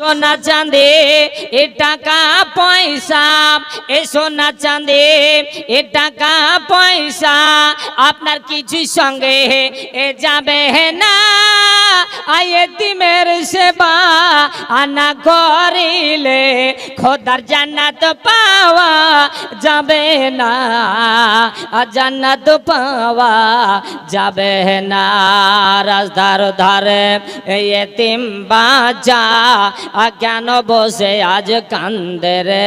সোনা চাঁদে, এ টাকা পয়সা। এ সোনা চাঁদে, এ টাকা পয়সা। আপনার কিছুই সঙ্গে এ যাবে না। আয়ে তিমের সেবা, আনা করিলে খোদার জান্নাত পাওয়া যাবে না। জান্নাত পাওয়া যাবে না। রাজধার ধারে এতিম বাজা কেন বসে আজ কান্দে রে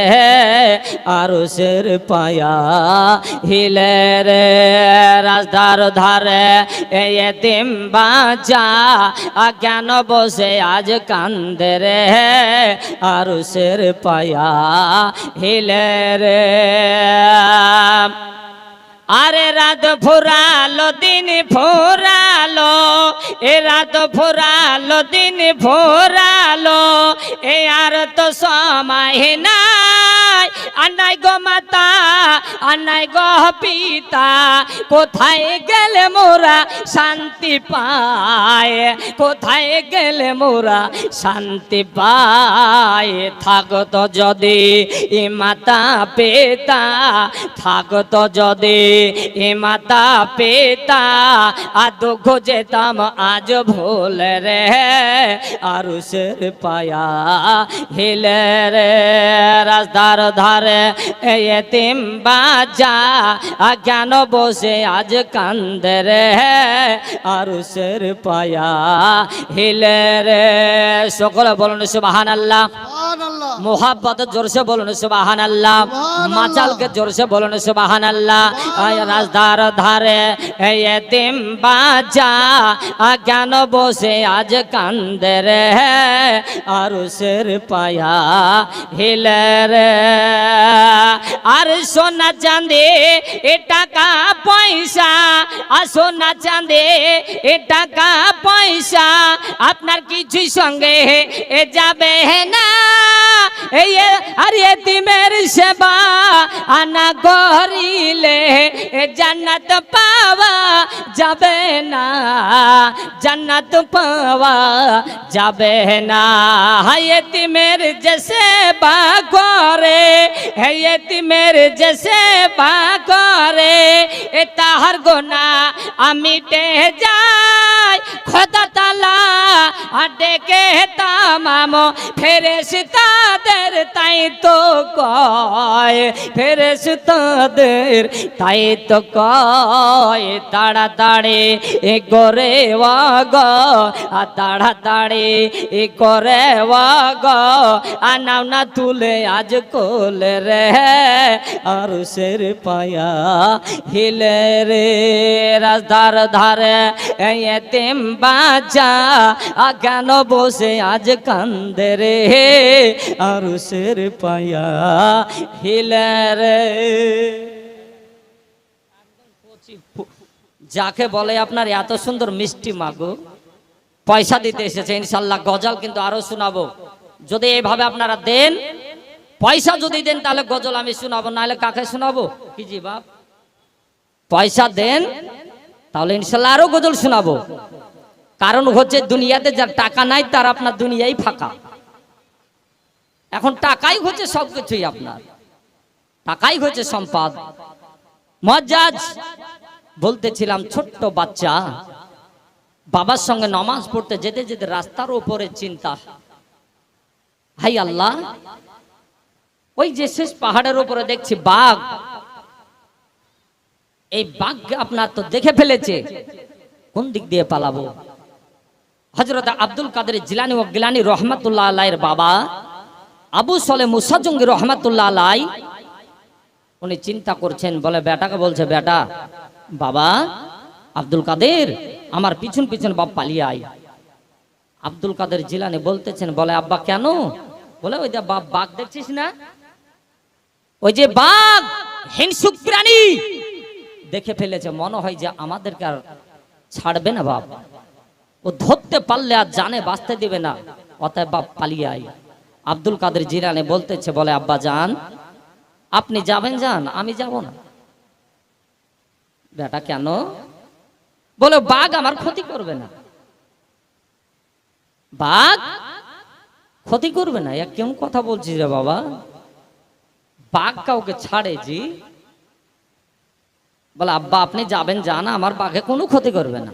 আরুষের পায়া হিলে রে। রাজধার ধারে এই এতিম বাজা আ কেন বসে আজ কান্দে রে আরুষের পায়া হিলে রে। আরে রাত ফুরালো দিন ফুরালো এ রাত ফুরালো দিন ফুরালো এ আর তো সময় নাই। আনাই গো মাতা আনাই গো পিতা, কোথায় গেলে মোরা শান্তি পায়? কোথায় গেলে মোরা শান্তি পায়? থাকতো যদি এ মাতা, পেতা থাকতো যদি এ মাতা পেতা আর দুঃখ যেতাম আজ ভুল রে আরুষের পায়া হিলে রে। রাস্তার ধারে এতিম বাজা জ্ঞান বসে আজ কান্দে রে আরুষের পায়া হিলে রে। সকলে বলুন সুবাহান আল্লাহ মোহাব্বত জোরসে বলুন সুবাহান আল্লাহ। মাচালকে জোরসে বলুন সুবাহান আল্লাহ রাজদার ধারে, এই এতিম বাজা জ্ঞান বসে আজ কান্দে রে? আরুষের পায়া হিলে রে। আর সোনা চাঁদে এ টাকা পয়সা, আর সোনা চাঁদে এ টাকা পয়সা, আপনার কিছুই সঙ্গে এ যাবে না। এ- আর এতিমের সেবা আনা করিলে এ জান্নাত পাওয়া যাবে না জান্নাত পাওয়া যাবে না হায় এতিমের যে সেবা করে হে এতিমের যে সেবা করে এ তাহার গোনা আমি আর তাই তো কয় তাই তো কয়। তাড়াতাড়ি এ করে ওয়াগ, আর তাড়াতাড়ি এ করে ওয়াগ। আনাও না তুলে আজ কোলে রে, আর সের পায়া হিলে রে। রাস্তার ধারে এতেম বাজা আ কেন বসে আজ কান্দে রে। আর সের পায়া হিলার যাকে বলে আপনার এত সুন্দর মিষ্টি মাগো পয়সা দিতে এসেছে, ইনশাল্লাহ গজল কিন্তু আরও শোনাবো। যদি এইভাবে আপনারা দেন, পয়সা যদি দেন, তাহলে গজল আমি শোনাবো, নাহলে কাকে শোনাবো? কি জি বাপ? পয়সা দেন তাহলে ইনশাল্লাহ আরও গজল শোনাবো। কারণ হচ্ছে দুনিয়াতে যার টাকা নাই, তার আপনার দুনিয়াই ফাঁকা। এখন টাকাই হচ্ছে সবকিছুই আপনার। টাকাই হচ্ছে সম্পদ। মজ্জাজ, বলতেছিলাম ছোট্ট বাচ্চা, বাবার সঙ্গে নমাজ পড়তে যেতে যেতে রাস্তার উপরে চিন্তা। হাই আল্লাহ, ওই যে শেষ পাহাড়ের উপরে দেখছি বাঘ। এই বাঘকে আপনার তো দেখে ফেলেছে। কোন দিক দিয়ে পালাবো? হজরত আব্দুল কাদের জিলানি ও গিলানি রহমতুল্লাহ আলাইয়ের বাবা আবু সলে মুসাজঙ্গি রহমতুল্লাহ আলাই, উনি চিন্তা করছেন, বলে, বেটাকে বলছে, বেটা, বাবা, আব্দুল কাদের, আমার পিছন পিছন বাপ পালিয়ে আয়। আব্দুল কাদের জিলানি বলতেছেন, বলে, আব্বা, কেন? বলে, ওই যে বাপ, বাঘ দেখছিস না? ওই যে বাঘ, হিংসুক প্রাণী দেখে ফেলেছে, মনে হয় যে আমাদেরকে আর ছাড়বে না বাপ। ও ধরতে পারলে আর জানে, বাঁচতে দিবে না। অতএব বাপ পালিয়ে আয়। আব্দুল কাদের জিরানে বলতেছে, বলে, আব্বা যান, আপনি যাবেন যান, আমি যাব না। বেটা, কেন? বলে, বাঘ আমার ক্ষতি করবে না। বাঘ ক্ষতি করবে না? কেমন কথা বলছিস রে বাবা? বাঘ কাউকে ছাড়ে জি বলে, আব্বা, আপনি যাবেন, যান, আমার বাঘে কোনো ক্ষতি করবে না।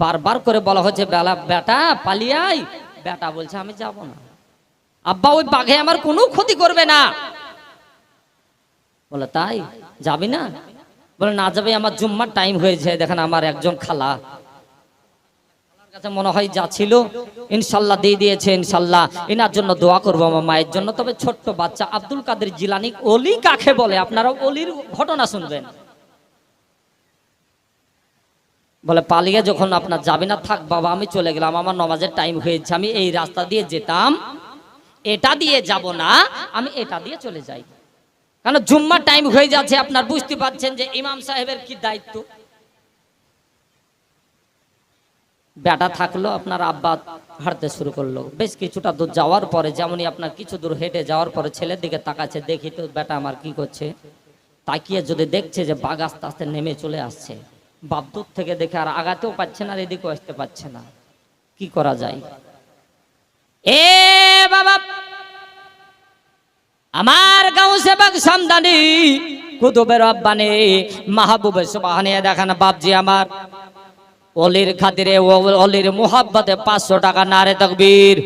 বারবার করে বলা হচ্ছে, বেলা, বেটা পালিয়াই বেটা বলছে, আমি যাব না। আব্বা, ওই বাঘে আমার কোনো ক্ষতি করবে না। বলে, তাই? যাবি না? বলে, না যাবে, আমার জুম্মার টাইম হয়েছে, দেখেন, আমার একজন খালা। মনে হয় যা ছিল, ইনশাল্লাহ দিয়ে দিয়েছে, ইনশাল্লাহ। এনার জন্য দোয়া করব আমার মায়ের জন্য। তবে ছোট্ট বাচ্চা আব্দুল কাদের জিলানি অলি কাকে বলে? আপনারা অলির ঘটনা শুনবেন। বলে, পালিয়ে যখন আপনার যাবি না, থাক বাবা, আমি চলে গেলাম। আমার নমাজের টাইম হয়েছে। আমি এই রাস্তা দিয়ে যেতাম। এটা দিয়ে যাব না। আমি এটা দিয়ে চলে যাই। কারণ জুম্মার টাইম হয়ে যাচ্ছে। আপনার বুঝতে পারছেন যে ইমাম সাহেবের কি দায়িত্ব? বেটা থাকল, আপনার আব্বা হাঁটতে শুরু করল। বেশ কিছুটা দূর যাওয়ার পরে, যেমনই আপনার কিছু দূর হেঁটে যাওয়ার পরে ছেলের দিকে তাকাচ্ছে, দেখি তো বেটা আমার কি করছে। তাকিয়ে যদি দেখছে যে বাঘ আস্তে আস্তে নেমে চলে আসছে। বাপ দূর থেকে দেখে আর আগাতেও পাচ্ছে না আর এদিকেও আসতে পারছে না। কি করা যায়? এ বাবা! আমার গাঁও সেবক সামদানি কুতুবের রব্বানি মাহবুবের সুবহানে দেখান বাপজি আমার। অলির খাতিরে অলির মোহাব্বতে পাঁচশো টাকা নারে তকবীর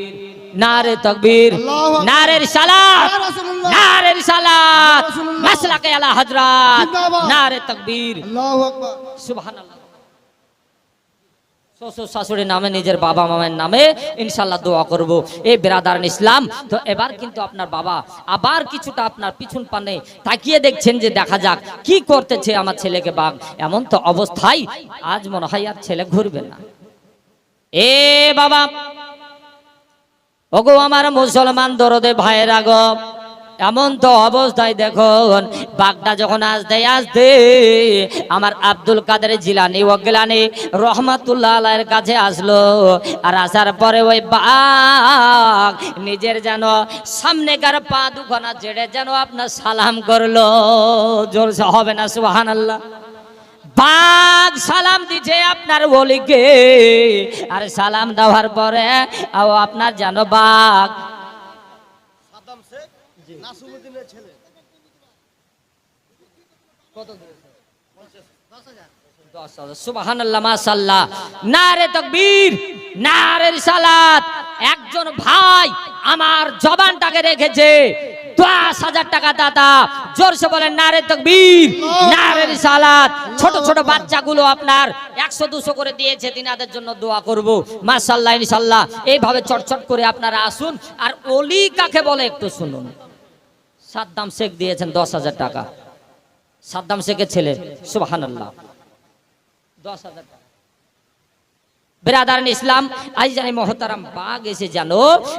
নারে তকবীর। নারের সালাত। নারের সালাত। মাসলাকে আলা হযরত নারে তকবীর আল্লাহু আকবার সুবহানাল্লাহ শ্বশুর শাশুড়ির নামে, নিজের বাবা মামের নামে ইনশাল্লাহ দোয়া করব। এই বেরাদার ইসলাম, তো এবার কিন্তু আপনার বাবা আবার কিছুটা আপনার পিছন পানে তাকিয়ে দেখছেন যে দেখা যাক কি করতেছে আমার ছেলেকে বাঘ। এমন তো অবস্থায় আজ মনে হয় আর ছেলে ঘুরবে না। এ বাবা, ওগো আমার মুসলমান দরদে ভাইয়ের আগ এমন তো অবস্থায় দেখুন বাঘটা যখন আসতে আসতে আমার আব্দুল কাদের জিলানি ও গেলানি রহমাতুল্লাহ আলাইয়ের কাছে আসলো। আর আসার পরে ওই বাঘ নিজের যেন সামনেকার পা দুখানা জেড়ে যেন আপনার সালাম করল। জোরসে হবে না সুবাহান আল্লাহ বাঘ সালাম দিছে আপনার বলিকে আর সালাম দেওয়ার পরে আপনার যেন বাঘ শেখ ছেলে। রিসালাত। একজন ছোট ছোট বাচ্চাগুলো আপনার একশো, দুশো করে দিয়েছে, তিনাদের জন্য দোয়া করব। মাসাল্লাহ ইনশাল্লাহ এইভাবে চটচট করে আপনারা আসুন। আর অলি কাকে বলে একটু শুনুন। সাদ্দাম শেখ দিয়েছেন দশ হাজার টাকা। সাদ্দাম শেখের ছেলে সুবাহান আল্লাহ দশ হাজার ইসলাম বাঘ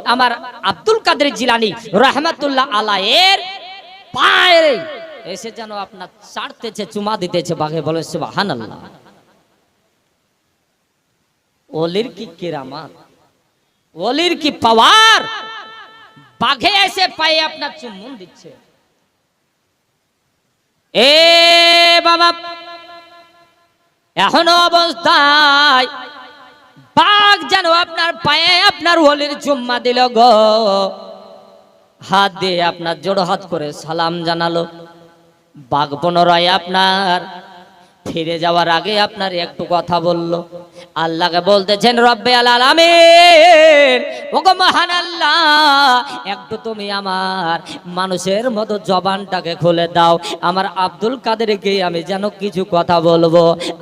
আমার আব্দুল কাদের রহমতুল্লাহ এসে যেন আপনার চুমা দিতেছে বলে কি ওলির কি পাওয়ার? বাঘে এসে পায়ে আপনার চুম্বন দিচ্ছে। এ বাবা, এখনও অবস্থায় বাঘ যেন আপনার পায়ে আপনার ওলির চুম্মা দিল গো। হাত দিয়ে আপনার জোড়ো হাত করে সালাম জানালো। বাঘ পুনরায় আপনার ফিরে যাওয়ার আগে আপনার একটু কথা বলল। আল্লাহকে বলতেছেন, রব্বে আলামিন ওগো মহান আল্লাহ, একটু তুমি আমার মানুষের মতো জবানটাকে খুলে দাও। আমার আব্দুল কাদেরকে আমি যেন কিছু কথা বলব।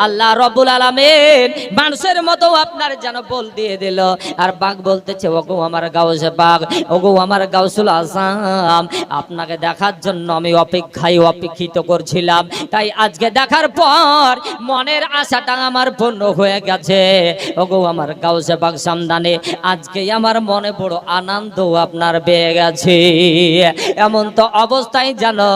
আল্লাহ রব্বুল আলামিন মানুষের মতো আপনার যেন বল দিয়ে দিল। আর বাঘ বলতেছে, ওগো আমার গাউসে বাঘ, ওগো আমার গাউসুল আসাম। আপনাকে দেখার জন্য আমি অপেক্ষায় অপেক্ষিত করছিলাম। তাই আজকে দেখার পর মনের আশাটা আমার পূর্ণ হয়ে গেছে। ওগো আমার গাউসে বাঘ সামদানে আজকে আমার মনে বড় আনন্দ আপনার পেয়ে গেছে। এমন তো অবস্থায় জানো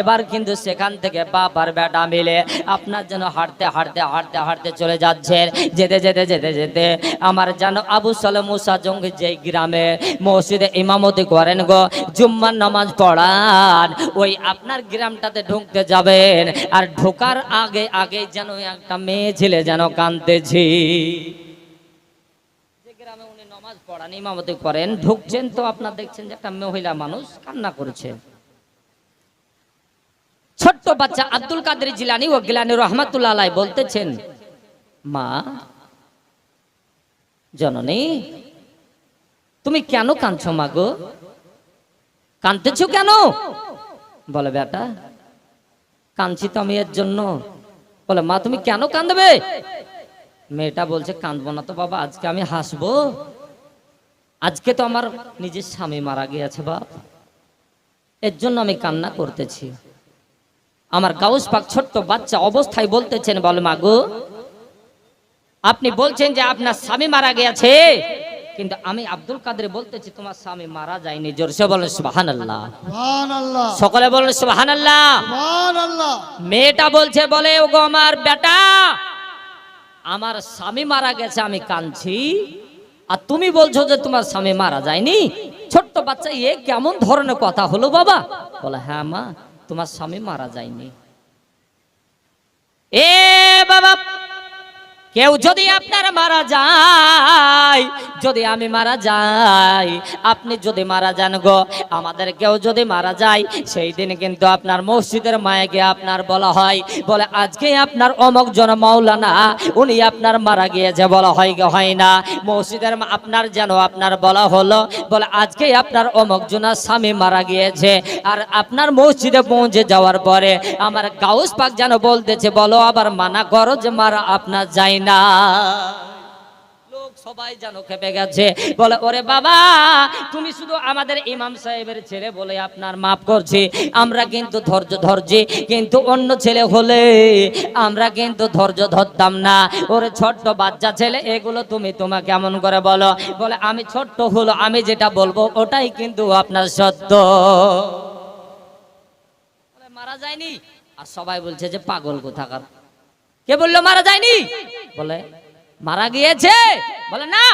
এবার কিন্তু সেখান থেকে বাবার বেটা মিলে আপনার যেন হাঁটতে হাঁটতে হাঁটতে হাঁটতে চলে যাচ্ছেন। যেতে যেতে যেতে যেতে আমার যেন আবু সালে মুসা জঙ্গি যে গ্রামে মসজিদে ইমামতি করেন গো, জুম্মার নামাজ পড়ান, ওই আপনার গ্রামটাতে ঢুকতে যাবেন। আর ঢোকার আগে আগে আগে যেন একটা মেয়ে ছেলে যেন কাঁদতেছি। জননী, তুমি কেন কাঁদছো মা গো? কাঁদতেছো কেন? বলে, বেটা, কাঁদছি তো আমি এর জন্য। বলে, মা, তুমি কেন কাঁদবে? মেয়েটা বলছে, কাঁদবো না তো বাবা, আজকে আমি হাসবো। আজকে তো আমার নিজের স্বামী মারা গিয়েছে, বাপ। এর জন্য আমি কান্না করতেছি। আমার গাউস পাক ছোট্ট বাচ্চা অবস্থায় বলতেছেন, বলে মাগো আপনি বলছেন যে আপনার স্বামী মারা গিয়েছে। কিন্তু আমি আব্দুল কাদের বলতেছি তোমার স্বামী মারা যায়নি। জোরসে বলেন সুবাহান আল্লাহ সকলে বলেন সুবাহান আল্লাহ মেয়েটা বলছে বলে ওগো আমার বেটা আমার স্বামী মারা গেছে আমি কাঁদছি। আর তুমি বলছো যে তোমার স্বামী মারা যায়নি? ছোট্ট বাচ্চা এ কেমন ধরনের কথা হলো বাবা? বলে হ্যাঁ মা তোমার স্বামী মারা যায়নি। এ বাবা কেউ যদি আপনার মারা যায়, যদি আমি মারা যাই, আপনি যদি মারা যান গো, আমাদের কেউ যদি মারা যায়, সেই দিন কিন্তু আপনার মসজিদের মায়েকে আপনার বলা হয়। বলে, আজকে আপনার অমক জন মাওলানা, উনি আপনার মারা গিয়েছে বলা হয় কি হয় না। মসজিদের আপনার যেন আপনার বলা হলো। বলে, আজকে আপনার অমক জনের স্বামী মারা গিয়েছে। আর আপনার মসজিদে পৌঁছে যাওয়ার পরে আমার গাউস পাক যেন বলতেছে, বলো, আবার মানা করো যে মারা আপনার যায় না। লোক সবাই যেন খেপে গেছে। বলে, ওরে বাবা, তুমি শুধু আমাদের ইমাম সাহেবের ছেলে বলে আপনার মাফ করছি। আমরা কিন্তু ধৈর্য ধরছি, কিন্তু অন্য ছেলে হলে আমরা কিন্তু ধৈর্য ধরতাম না। ওরে ছোট্ট বাচ্চা ছেলে, এগুলো তুমি তোমাকে কেমন করে বলো? বলে, আমি ছোট্ট হলো, আমি যেটা বলব ওটাই কিন্তু আপনার সত্য। মারা যায়নি? আর সবাই বলছে যে, পাগল কোথাকার? কে বলল, মারা যায়নি? বলে, মারা গিয়েছে। বলে, না,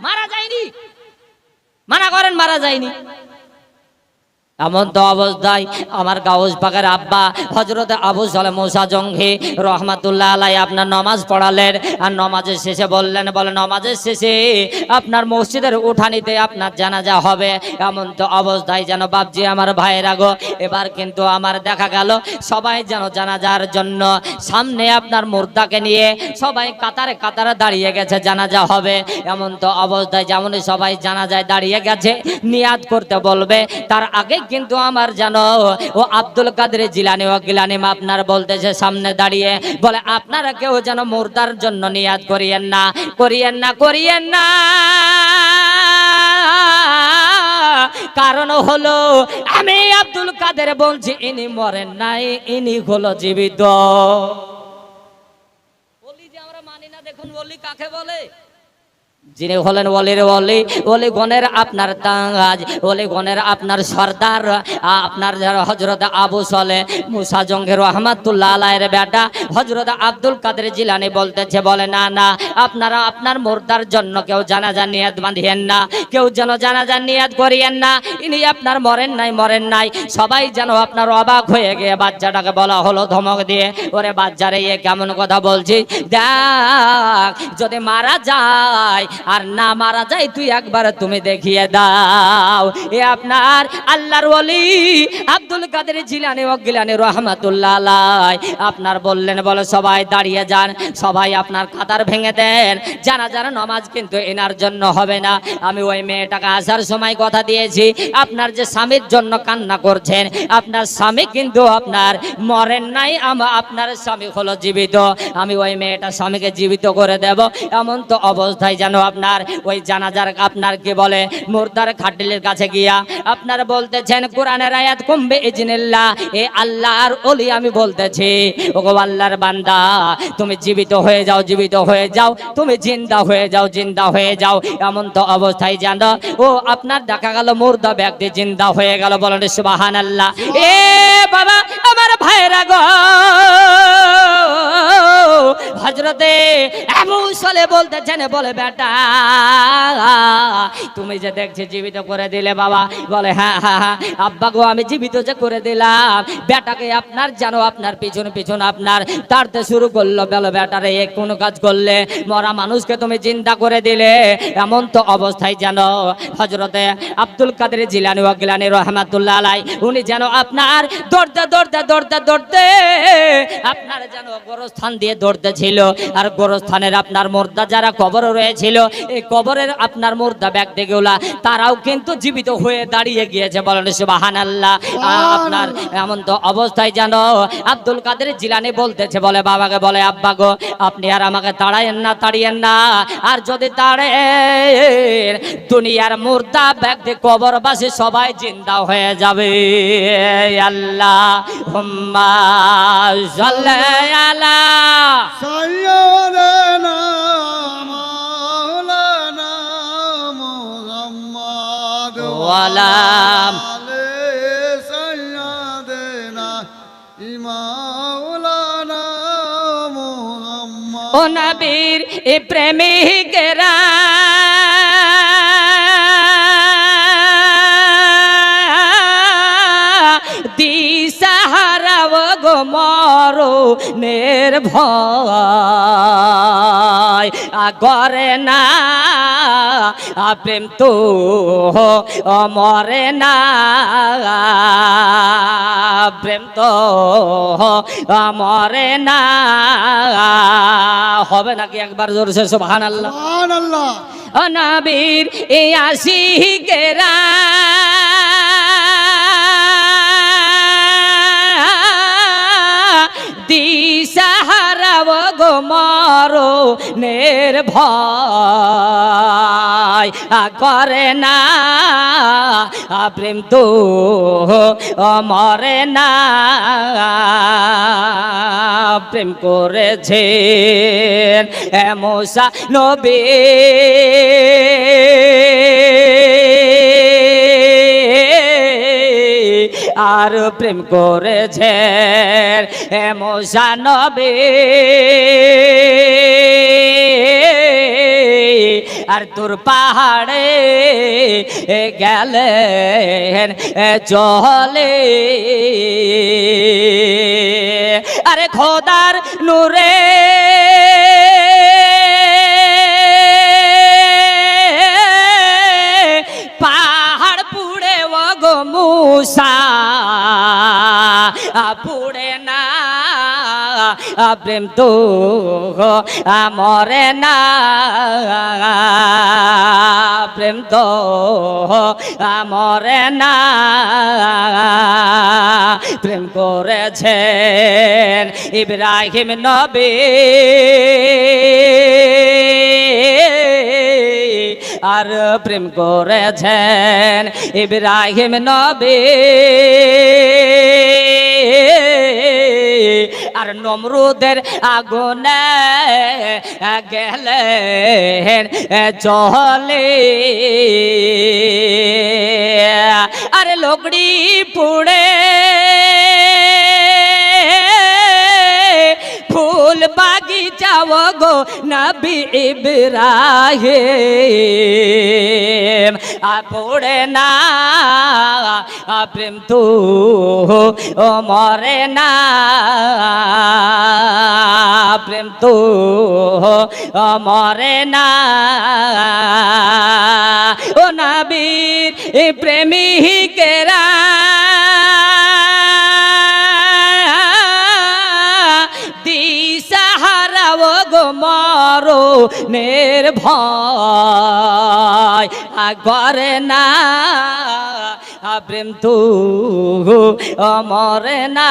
মারা যায়নি। মানা করেন, মারা যায়নি। এমন তো অবস্থায় আমার গাউস পাকের আব্বা হজরত আবু সালে মোসা জঙ্গি, রহমাতুল্লাহ আলাই আপনার নমাজ পড়ালেন আর নমাজের শেষে বললেন, বলে নমাজের শেষে আপনার মসজিদের উঠানিতে আপনার জানাজা হবে। এমন তো অবস্থায় যেন, বাপজি আমার ভাইয়ের আগো এবার কিন্তু আমার দেখা গেল, সবাই যেন জানাজার জন্য সামনে আপনার মুর্দাকে নিয়ে সবাই কাতারে কাতারে দাঁড়িয়ে গেছে, জানাজা হবে। এমন তো অবস্থায় যেমনই সবাই জানাজায় দাঁড়িয়ে গেছে, নিয়াদ করতে বলবে, তার আগে কিন্তু আমার জানো, ও আব্দুল কাদের জিলানি, ও গিলানি আপনার বলতেছে সামনে দাঁড়িয়ে, বলে আপনারা কেউ যেন মুর্দার জন্য নিয়াদ করিয়েন না করিয়েন না করিয়েন না। কারণ হলো, আমি আব্দুল কাদের বলছি, ইনি মরেন নাই, ইনি হলো জীবিত। বলি যে আমরা মানি না, দেখুন বলি কাকে বলে? যিনি হলেন অলির অলি অলি গনের আপনার তাঙ্গাজ অলি গনের আপনার সর্দার, আপনার হজরত আবু সলে মুসা জঙ্গের রহমাতুল্লাহ আলাইয়ের বেটা হজরত আব্দুল কাদের জিলানি বলতেছে, বলে, না না, আপনারা আপনার মোর্দার জন্য কেউ জানাজা নিয়াদ বাঁধিয়েন না, কেউ যেন জানাজা নিয়াদ করিয়েন না, ইনি আপনার মরেন নাই মরেন নাই, সবাই যেন আপনার অবাক হয়ে গিয়ে বাচ্চাটাকে বলা হলো ধমক দিয়ে, ওরে বাচ্চারে ইয়ে কেমন কথা বলছি দেখ, যদি মারা যায় আর না মারা যায়, তুই একবার তুমি দেখিয়ে দাও। এ আপনার আল্লাহর ওলি আব্দুল কাদের জিলানি ও গিলানি রহমাতুল্লাহ আপনার বললেন, বলে সবাই দাঁড়িয়ে যান, সবাই আপনার কাতার ভেঙে দেন। জানা জানা নমাজ কিন্তু এনার জন্য হবে না। আমি ওই মেয়েটাকে আসার সময় কথা দিয়েছি, আপনার যে স্বামীর জন্য কান্না করছেন, আপনার স্বামী কিন্তু আপনার মরেন নাই আপনার স্বামী হলো জীবিত। আমি ওই মেয়েটা স্বামীকে জীবিত করে দেব, এমন তো অবস্থায় যেন আপনার, ওই জানাজার আপনার কি বলে, মুর্দার খাটিলের কাছে গিয়া আপনার বলতেছেন, কোরআনের আয়াত কমবে ইজনিল্লাহ এ আল্লাহর ওলি আমি বলতেছি, ওগো আল্লাহর বান্দা, তুমি জীবিত হয়ে যাও, জীবিত হয়ে যাও, তুমি জিন্দা হয়ে যাও, জিন্দা হয়ে যাও, এমন তো অবস্থায় জানো? ও, আপনার দেখা গেল মুর্দা ব্যক্তি জিন্দা হয়ে গেল, বলেন সুবাহান আল্লাহ এ বাবা আমার ভাইরা গো। হজরতে আবু সলে বলতেছেন, বলে বেটা, তুমি যে দেখছি জীবিত করে দিলে বাবা, বলে হ্যাঁ হ্যাঁ হ্যাঁ আব্বা গো, আমি জীবিত যে করে দিলাম। বেটাকে আপনার জানো আপনার পিছন পিছন আপনার তাড়তে শুরু করল। বলো বেটারে কোন কাজ করলে? মরা মানুষকে তুমি চিন্তা করে দিলে। এমন তো অবস্থায় যেন হজরতে আব্দুল কাদের জিলানি ওয়াগিলানি রহমাতুল্লাহ আলাই উনি যেন আপনার দৌড়তে দৌড়তে দৌড়তে দৌড়তে আপনার যেন গোরস্থান দিয়ে দৌড়তে ছিল আর গোরস্থানের আপনার মুর্দা যারা কবর রয়েছিল এই কবরের আপনার মুর্দা ব্যক্তিগুলা তারাও কিন্তু জীবিত হয়ে দাঁড়িয়ে গিয়েছে বলেন সুবাহান আল্লাহ আপনার এমন তো অবস্থায় জানো আব্দুল কাদের জিলানি বলতেছে বলে বাবাকে বলে আব্বা গো আপনি আর আমাকে তাড়াইয়েন না তাড়িয়েন না। আর যদি তাড়েন দুনিয়ার মুর্দা ব্যক্তি কবরবাসী সবাই জিন্দা হয়ে যাবে। আল্লাহ হুম্মা সাল্লি আলা। সাইয়্যিদানা মাওলানা মুহাম্মদ। ওয়ালা ও নবীর এ প্রেমিকেরা মরো নির্ভয় আগরে না আ প্রেম তো অমরে না। প্রেম তো অমরে না। হবে নাকি একবার জোরসে সুবহান আল্লাহ সুবহানাল্লাহ অনাবির এ আশিকেরা। দিশাহারাও নির্ভয় আ করে না। প্রেম তো মরে না। প্রেম করেছে এমসা নবী। আর প্রেম করেছে এমসা নবী। আর তোর পাহাড়ে গেলেন চলে আরে খোদার নূরে। পাহাড় পুড়ে ও গো মুসা পুড়ে না প্রেম তো মরে না। প্রেম তো মরে না। প্রেম করেছেন ইব্রাহিম নবী। আর প্রেম করেছেন ইব্রাহিম নবী। নমরুদের আগুনে গেলেন চলে আরে লোকড়ি পুড়ে, ফুল বাগিচাও গো নবী ইব্রাহিম। আ পড়ে না প্রেম তু ও মরে না। প্রেম তু ও মরে না। ও নবীর প্রেমিকেরা। মরো নির্ভয় আগরে না। প্রেম তু অমর না।